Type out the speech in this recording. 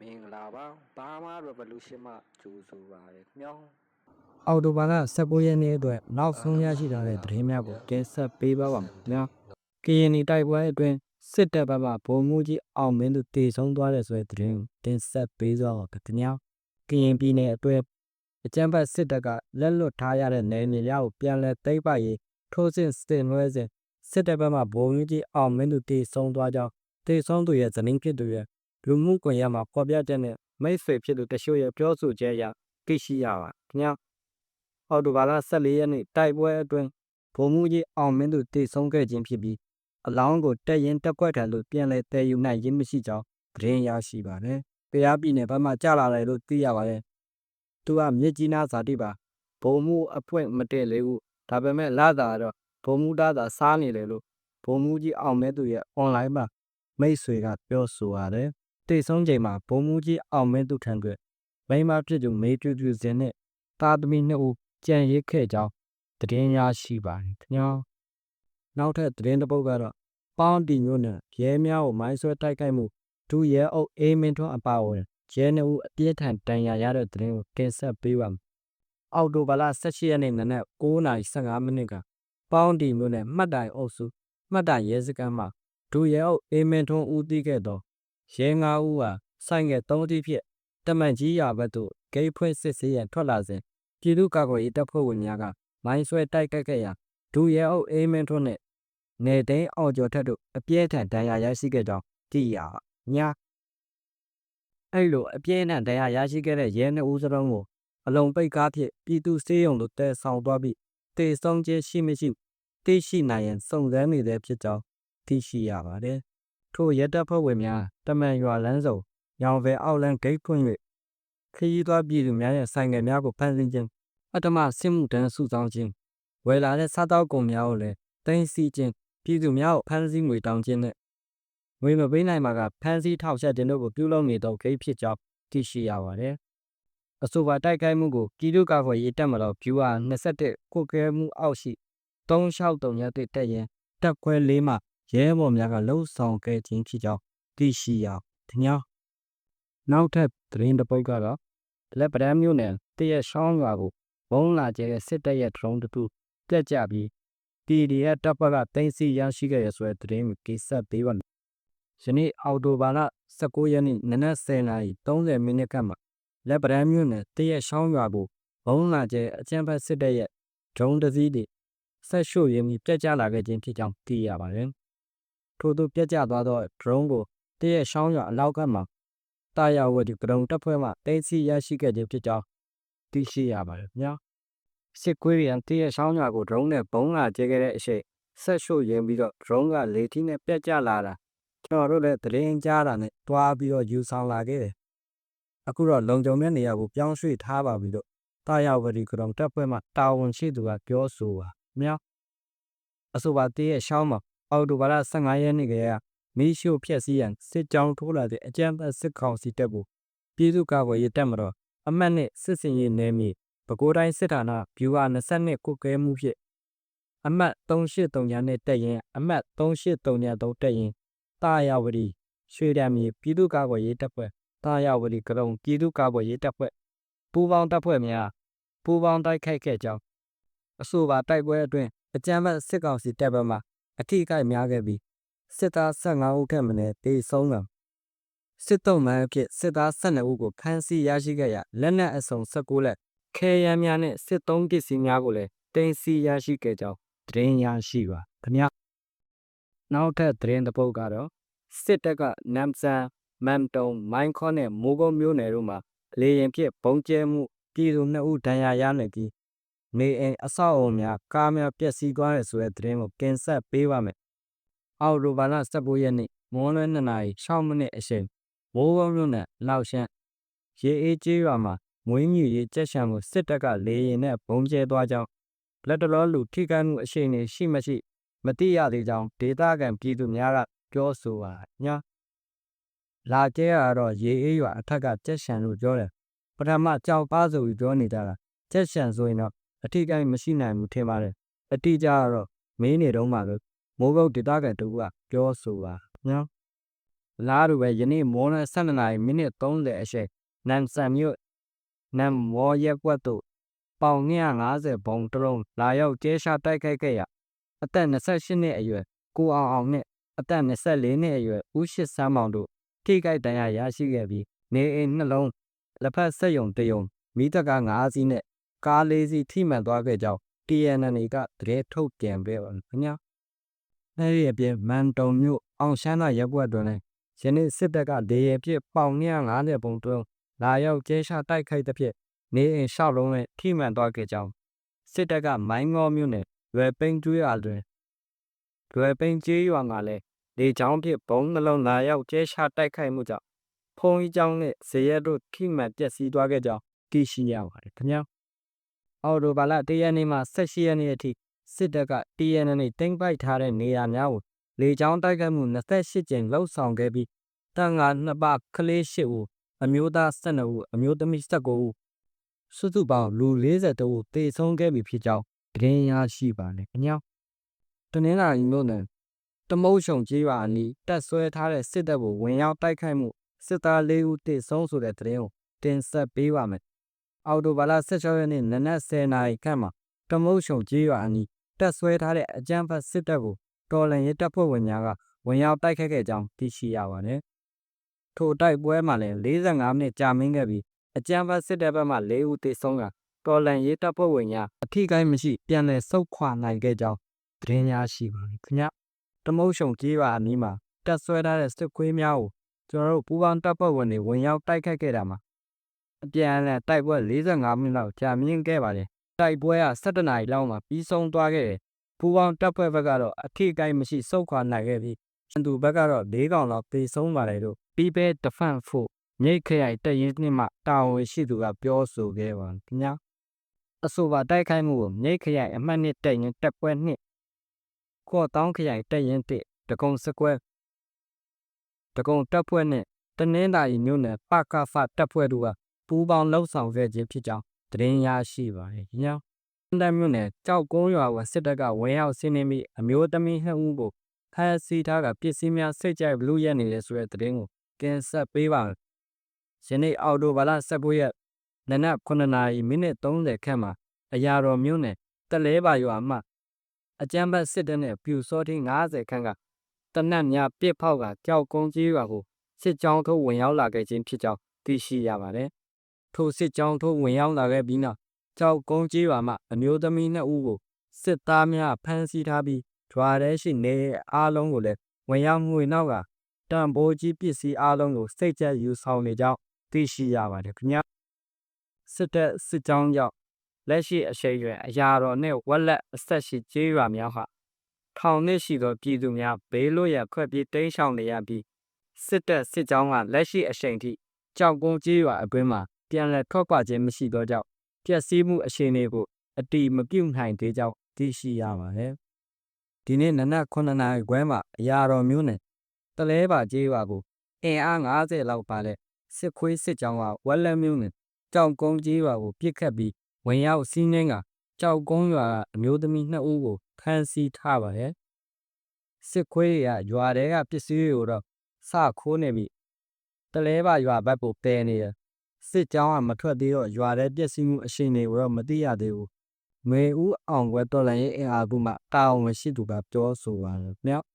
မင်္ဂလာပါဘာမာ revolution မှကြိုးဆိုပါရခင်ဗျာအော်တိုဘာလ19ရက်နေ့အတွက်နောက်ဆုံးရရှိထားတဲ့သတင်းများကိုတင်ဆက်ပေးပါပါမယ်ခင်ဗျာ။ကရင်နီတိုက်ပွဲအတွင်းစစ်တပ်ဘက်မှဗိုလ်မှူးကြီးအောင်မင်းသူတေဆုံးသွားတဲ့ဆိုတဲ့သတင်းကိုတင်ဆက်ပေးသွားပါခင်ဗျာ။ကရင်ပြည်နယ်အတွင်းအကြမ်းဖက်စစ်တပ်ကလက်လွတ်ထားရတဲ့နယ်မြေများကိုပြန်လည်သိမ်းပိုက်ရေးထိုးစစ်ဆင်နွှဲစဉ်စစ်တပ်ဘက်မှဗိုလ်မှူးကြီးအောင်မင်းသူတေဆုံးသွားကြောင်းတေဆုံးသူရဲ့ဇနီးဖြစ်သူရဲ့ လူမှုကွန်ရက်မှာဖော်ပြတဲ့နဲ့မိတ်ဆွေဖြစ်သူတချို့ရဲ့ပြောဆိုချက်အရသိရှိရပါခင်ဗျာ။အော်တိုဘာလ14ရက်နေ့တိုက်ပွဲအတွင်းဗိုလ်မှူးကြီးအောင်မင်းသူတေဆုံးခဲ့ခြင်းဖြစ်ပြီးအလောင်းကိုတက်ရင်တက်ခွက်ထံသို့ပြန်လည်တည်ယူနိုင်ခြင်းမရှိကြောင်းသတင်းရရှိပါတယ်။တရားပြည်နယ်ဘက်မှကြာလာတယ်လို့သိရပါတယ်။သူကမြစ်ကြီးနားဇာတိပါဗိုလ်မှူးအဖွင့်မတည့်လေဘူးဒါပေမဲ့လာတာတော့ဗိုလ်မှူးသားသာစားနေတယ်လို့ဗိုလ်မှူးကြီးအောင်မင်းသူရဲ့ online မှာမိတ်ဆွေကပြောဆိုရတယ်။ တေဆုံးချိန်မှာဗိုလ်မှူးကြီးအောင်မင်းသူထံကမိန်းမဖြစ်သူမေတူတူစင်နဲ့သားသမီးနှစ်ဦးကြံရစ်ခဲ့ကြောင်းသတင်းရရှိပါတယ်ခင်ဗျာနောက်ထပ်သတင်းတစ်ပုဒ်ကတော့ပေါင်းတီမျိုးနဲ့ရဲများကိုမိုင်းဆွဲတိုက်ခိုက်မှုဒူရဲအုပ်အေးမင်းထွန်းအပါအဝင်ရဲနှစ်ဦးအပြည့်ထန်တန်ရာရတဲ့သတင်းကိုတင်ဆက်ပေးပါမယ်အောက်တိုဘာလ18ရက်နေ့နနက်9:15မိနစ်ကပေါင်းတီမျိုးနဲ့မှတ်တိုင်အုပ်စုမှတ်တိုင်ရဲစခန်းမှာဒူရဲအုပ်အေးမင်းထွန်းဦးတည်ခဲ့သော ရဲ၅ဦးဟာဆိုင်ငယ်၃တီးဖြင့်တမန်ကြီးရာဘက်သို့ဂိတ်ဖွင့်စစ်ဆေးရန်ထွက်လာစဉ်ပြည်သူ့ကာကွယ်ရေးတပ်ဖွဲ့ဝင်များကမိုင်းဆွဲတိုက်ခိုက်ခဲ့ရာဒူရဲအုပ်အေးမင်းထွန်းနှင့်နေသိန်းအောင်ကျော်ထက်တို့အပြည့်ထန်ဒဏ်ရာရရှိခဲ့ကြောင်းသိရညာအဲ့လိုအပြည့်နဲ့ဒဏ်ရာရရှိခဲ့တဲ့ရဲနှစ်ဦးစလုံးကိုအလုံးပိတ်ကားဖြင့်ပြည်သူစေးရုံတို့တဲဆောင်သွားပြီးတေဆုံးခြင်းရှိမရှိသိရှိနိုင်ရန်စုံစမ်းနေတဲ့ဖြစ်ကြောင်းသိရှိရပါတယ် ထိုရဲတပ်ဖွဲ့ဝင်များတမန်ရွာလန်းစုံရောင်ဝဲအောက်လန်းဂိတ်ဖွင့်၍ခရီးသွားပြည်သူများရဲ့ဆိုင်ငယ်များကိုဖမ်းဆီးခြင်းအတ္တမစစ်မှုတန်းစုဆောင်ခြင်းဝယ်လာတဲ့စားတောက်ကုန်များကိုလည်းတင်စီခြင်းပြည်သူများကိုဖမ်းဆီးငွေတောင်းခြင်းနဲ့ငွေမပေးနိုင်မှာကဖမ်းဆီးထောက်ချက်တင်တို့ကိုပြုလုပ်နေသောဂိတ်ဖြစ်ကြောင်းသိရှိရပါတယ်။အဆိုပါတိုက်ခိုက်မှုကိုပြည်သူ့ကာကွယ်ရေးတပ်မတော် viewer 21ကုတ်ကဲမှုအောက်ရှိ363ရက်တက်ရင်တက်ခွဲ၄မှ ရဲဘော်များကလှုပ်ဆောင်ခဲ့ခြင်းဖြစ်ကြောင်းသိရှိရသည်ညာနောက်ထပ်သတင်းတစ်ပုဒ်ကတော့လက်ပဒမ်းမျိုးနယ်တရက်ရှောင်းရွာကိုဘုံလာကျဲတဲ့စစ်တပ်ရဲ့ drone တစ်ခုပြက်ကျပြီး PDF တပ်ဖွဲ့ကတင်စီရရှိခဲ့ရဆိုတဲ့သတင်းကိုကိစ္စပေးပါမယ်။ယနေ့အော်တိုဘာလ19ရက်နေ့နနက်10:30မိနစ်ခန့်မှာလက်ပဒမ်းမျိုးနယ်တရက်ရှောင်းရွာကိုဘုံလာကျဲအကြမ်းဖက်စစ်တပ်ရဲ့ drone တစ်စီးတွေဆက်ရှို့ရင်းပြီးပြက်ကျလာခဲ့ခြင်းဖြစ်ကြောင်းသိရပါတယ်။ ထို့သို့ပြက်ကျသွားသော drone ကိုတရက်ရှောင်းရွာအလောက်ကမှာတာယာဝတီကရုံတပ်ဖွဲ့မှတင်စီရရှိခဲ့ခြင်းဖြစ်ကြောင်းသိရှိရပါတယ်ခင်ဗျာစစ်ကွေးရန်တည့်ရဆောင်းရွာကို drone နဲ့ဘုံလာကျဲခဲ့တဲ့အရှိန်ဆက်ရှို့ရင်းပြီးတော့ drone ကလေထီးနဲ့ပြက်ကျလာတာကျွန်တော်တို့လည်းသတင်းကြားတာနဲ့တွားပြီးတော့ယူဆောင်လာခဲ့တယ်အခုတော့လုံခြုံတဲ့နေရာကိုပြောင်းရွှေ့ထားပါပြီလို့တာယာဝတီကရုံတပ်ဖွဲ့မှတာဝန်ရှိသူကပြောဆိုပါမြောက်အဆိုပါတည့်ရဆောင်းမှာ အော်တိုဘာလ15ရက်နေ့ကမီးရှို့ဖျက်ဆီးရန်စစ်ကြောင်းထိုးလာတဲ့အကြမ်းဖက်စစ်ကောင်စီတပ်ကိုပြည်သူ့ကာကွယ်ရေးတပ်မတော်အမှတ်နဲ့စစ်စင်ရေးနယ်မြေပဲခူးတိုင်းစစ်ဌာနဗျူဟာ22ကုတ်ကဲမှုဖြင့်အမှတ်383နဲ့တက်ရင်အမှတ်3833တက်ရင်တာယာဝတီရွှေဒံမြေပြည်သူ့ကာကွယ်ရေးတပ်ဖွဲ့တာယာဝတီကရုံပြည်သူ့ကာကွယ်ရေးတပ်ဖွဲ့ပူးပေါင်းတပ်ဖွဲ့များပူးပေါင်းတိုက်ခိုက်ခဲ့ကြောင်းအဆိုပါတိုက်ပွဲအတွင်းအကြမ်းဖက်စစ်ကောင်စီတပ်ဘက်မှ အထိအခိုက်များခဲ့ပြီးစစ်သား15ဦးထက်မနည်းတေဆုံးကစစ်တုံးမှန်အဖြစ်စစ်သား12ဦးကိုဖမ်းဆီးရရှိခဲ့ရလက်နက်အစုံ19လက်ခဲယမ်းများနဲ့စစ်သုံးပစ္စည်းများကိုလည်းတင်စီရရှိခဲ့ကြောင်းသတင်းရရှိပါခင်ဗျာနောက်ထပ်သတင်းတစ်ပုဒ်ကတော့စစ်တပ်ကနမ်ဆန်မမ်တုံမိုင်းခေါနဲ့မိုးကုံမျိုးနယ်တို့မှာလေရင်ဖြစ်ဘုံကျဲမှုပြည်သူနှစ်ဦးဒဏ်ရာရနိုင်ပြီး နေအိမ်အဆောက်အအုံများကားများပျက်စီးသွားတယ်ဆိုတဲ့သတင်းကိုတင်ဆက်ပေးပါမယ်။အော်ရိုဘာလ19ရက်နေ့မွန်းလွဲ2နာရီ6မိနစ်အချိန်မိုးကုံမြို့နယ်လောက်ရှမ်းရေအေးကျေးရွာမှာမွေးမြူရေးကြက်ရှံကိုစစ်တပ်ကလေရင်နဲ့ဘုံကျဲသွားကြောင်းလက်တလောလူထိခိုက်မှုအရှိန်ရှိမရှိမသိရသေးကြောင်းဒေသခံပြည်သူများကပြောဆိုပါညာလာကျဲရတော့ရေအေးရွာအထက်ကကြက်ရှံလို့ပြောတယ်ပထမကြောက်ပါဆိုပြီးပြောနေကြတာကြက်ရှံဆိုရင်တော့ အထိကိုက်မရှိနိုင်ဘူးထင်ပါတယ်အတိအကျကတော့မင်းနေတော့မှလို့မိုးကုတ်ဒေသခံတို့ကပြောဆိုပါညာလားတို့ပဲယနေ့မောန12နာရီမိနစ်30အချိန်နမ်ဆန်မြို့နမ်မောရက်ကွက်တို့ပေါင်250ဘုံတလုံးလာရောက်ကျဲရှာတိုက်ခိုက်ခဲ့ရာအသက်28နှစ်အရွယ်ကိုအောင်အောင်နဲ့အသက်24နှစ်အရွယ်ဦးရှိစမ်းမောင်တို့ထိခိုက်ဒဏ်ရာရရှိခဲ့ပြီးနေအိမ်နှလုံးလက်ဖက်ဆက်ယုံတယုံမိတကား9စီးနဲ့ ကား၄စီးထိမှန်သွားခဲ့ကြောင်း TNN ကတရေထုတ်ပြန်ပေးပါခင်ဗျာ။အဲဒီအပြင်မန်တုံမြို့အောင်ရှမ်းသာရပ်ကွက်တွင်လည်းယနေ့စစ်တပ်ကဒေရပြစ်ပေါင်250ပုံတွန်းလာရောက်ကျဲချတိုက်ခိုက်တဲ့ဖြစ်နေအိမ်ရှောက်လုံးနဲ့ထိမှန်သွားခဲ့ကြောင်းစစ်တပ်ကမိုင်းငေါမြို့နယ်ရွယ်ပိန်ကျွေးရွာတွင်ရွယ်ပိန်ကျွေးရွာမှာလည်းလေချောင်းဖြစ်ဘုံနှလုံးလာရောက်ကျဲချတိုက်ခိုက်မှုကြောင့်ဖုံကြီးကျောင်းနဲ့ဇေယျတို့ထိမှန်ပျက်စီးသွားခဲ့ကြောင်းသိရှိရပါတယ်ခင်ဗျာ။ အော်တိုဘာလ၁ရက်နေ့မှ၁၈ရက်နေ့အထိစစ်တပ်က TNN တင်ပိုက်ထားတဲ့နေရာများကိုလေကြောင်းတိုက်ခိုက်မှု28ကြိမ်လှုပ်ဆောင်ခဲ့ပြီးတန်ငါနှစ်ပါးကလေး၈ဦးအမျိုးသား12ဦးအမျိုးသမီး19ဦးစုစုပေါင်းလူ42ဦးသေဆုံးခဲ့ပြီဖြစ်ကြောင်းသတင်းရရှိပါတယ်ခင်ဗျာတနင်္လာရီမြို့နယ်တမုတ်ရှုံကြီးရွာအနီးတက်ဆွဲထားတဲ့စစ်တပ်ကိုဝင်ရောက်တိုက်ခိုက်မှုစစ်သား၄ဦးသေဆုံးဆိုတဲ့သတင်းကိုတင်ဆက်ပေးပါမယ် အော်တိုဘာလ16ရက်နေ့နနက်10:00နာရီခန့်မှာတမုတ်ရှုံကြီးရွာအနီးတက်ဆွဲထားတဲ့အကြမ်းဖက်စစ်တပ်ကိုတော်လန်ရေးတပ်ဖွဲ့ဝင်များကဝင်ရောက်တိုက်ခတ်ခဲ့ကြောင်းသိရှိရပါတယ်။ထိုတိုက်ပွဲမှာလည်း45မိနစ်ကြာမြင့်ခဲ့ပြီးအကြမ်းဖက်စစ်တပ်ဘက်မှ၄ဦးသေဆုံးကတော်လန်ရေးတပ်ဖွဲ့ဝင်များအထိကိမရှိပြန်လည်ဆုတ်ခွာနိုင်ခဲ့ကြောင်းသတင်းများရှိပါတယ်ခင်ဗျ။တမုတ်ရှုံကြီးရွာအနီးမှာတက်ဆွဲထားတဲ့စစ်ခွေးများကိုကျွန်တော်တို့ပူးပေါင်းတပ်ဖွဲ့ဝင်တွေဝင်ရောက်တိုက်ခတ်ခဲ့တာမှာ အပြန်အလှန်တိုက်ပွဲ45မိနစ်လောက်ကြာမြင့်ခဲ့ပါတယ်။တိုက်ပွဲက17နာရီလောက်မှပြီးဆုံးသွားခဲ့တယ်ပူပေါင်းတပ်ဖွဲ့ဘက်ကတော့အထိအကိုက်မရှိစုခွာနိုင်ခဲ့ပြီးရန်သူဘက်ကတော့၄កောင်လောက်ပြေဆုံးပါတယ်လို့ People Defense Force မြိတ်ခရိုင်တပ်ရင်းနှင့်မှတာဝန်ရှိသူကပြောဆိုခဲ့ပါခင်ဗျာအဆိုပါတိုက်ခိုက်မှုကိုမြိတ်ခရိုင်အမှတ်2တပ်ရင်းတပ်ပွဲ2ကော့တောင်းခရိုင်တပ်ရင်း1တကုံစကွဲတကုံတပ်ဖွဲ့နဲ့တနင်္သာရီမြို့နယ်ပကဖတပ်ဖွဲ့တို့က ပူးပေါင်းလှုပ်ဆောင်ခဲ့ခြင်းဖြစ်ကြောင်းသတင်းရရှိပါတယ်ခင်ဗျာတန်မြို့နယ်ကြောက်ကုန်းရွာကစစ်တပ်ကဝင်ရောက်ဆင်းနေပြီးအမျိုးသမီးနှစ်ဦးကိုဖမ်းဆီးထားကပစ္စည်းများစိတ်ကြိုက်ဘလူးရက်နေတယ်ဆိုတဲ့သတင်းကိုတင်ဆက်ပေးပါမယ်။ယနေ့အော်တိုဘာလ19ရက်နနက်9နာရီမိနစ်30ခန့်မှာအရာတော်မြို့နယ်တလဲပါရွာမှအကြမ်းဖက်စစ်တပ်နဲ့ပြူစောထင်း90ခန့်ကတနတ်များပြစ်ဖောက်ကကြောက်ကုန်းကြီးရွာကိုစစ်ကြောင်းထိုးဝင်ရောက်လာခဲ့ခြင်းဖြစ်ကြောင်းသိရှိရပါတယ်။ ထိုစစ်ကြောင်းထိုးဝင်ရောက်လာခဲ့ပြီးနောက်ကြောက်ကုန်းကြီးရွာမှအမျိုးသမီးနှစ်ဦးကိုစစ်သားများဖမ်းဆီးထားပြီးဂျွာထဲရှိနေအားလုံးကိုလည်းဝင်ရောက်ငွေနောက်ကတံပိုးကြီးပစ္စည်းအားလုံးကိုစိတ်ကြယူဆောင်နေကြောင်းသိရှိရပါတယ်ခင်ဗျာစစ်တပ်စစ်ကြောင်းကြောင့်လက်ရှိအရှိန်ရွယ်အရာတော်နှင့်ဝက်လက်အဆက်ရှိကျေးရွာများဟာထောင်နှစ်ရှိသောပြည်သူများဘေးလွတ်ရာခွက်ပြေးတိမ်းရှောင်နေရပြီးစစ်တပ်စစ်ကြောင်းကလက်ရှိအရှိန်ထိကြောက်ကုန်းကျေးရွာအတွင်းမှာ ပြန်လည်ထွက်ခွာခြင်းမရှိသောကြောင့်ပျက်စီးမှုအခြေအနေကိုအတိမပြုတ်နိုင်သေးကြောင်းသိရှိရပါတယ်။ဒီနေ့နနက်9နာရီခွဲမှာအရာတော်မျိုးနဲ့တလဲပါကျေးရွာကိုအင်အား90လောက်ပါတဲ့စစ်ခွေးစစ်ကြောင်းကဝက်လက်မျိုးနဲ့ကြောက်ကုန်းကျေးရွာကိုပြစ်ခတ်ပြီးဝင်ရောက်စီးနှင်းကကြောက်ကုန်းရွာကအမျိုးသမီး2ဦးကိုဖမ်းဆီးထားပါတယ်။စစ်ခွေးတွေကရွာထဲကပစ္စည်းတွေကိုတော့စခိုးနေပြီတလဲပါရွာဘက်ကိုပယ်နေတယ် စစ်ကြောင်းကမထွက်သေးတော့ရွာထဲပျက်စီးမှုအရှိန်တွေကိုတော့မသိရသေးဘူး။မေဦးအောင်ကွယ်တော်လည်းအင်အားကူမှတာဝန်ရှိသူကပြောဆိုပါတယ်။မြောက်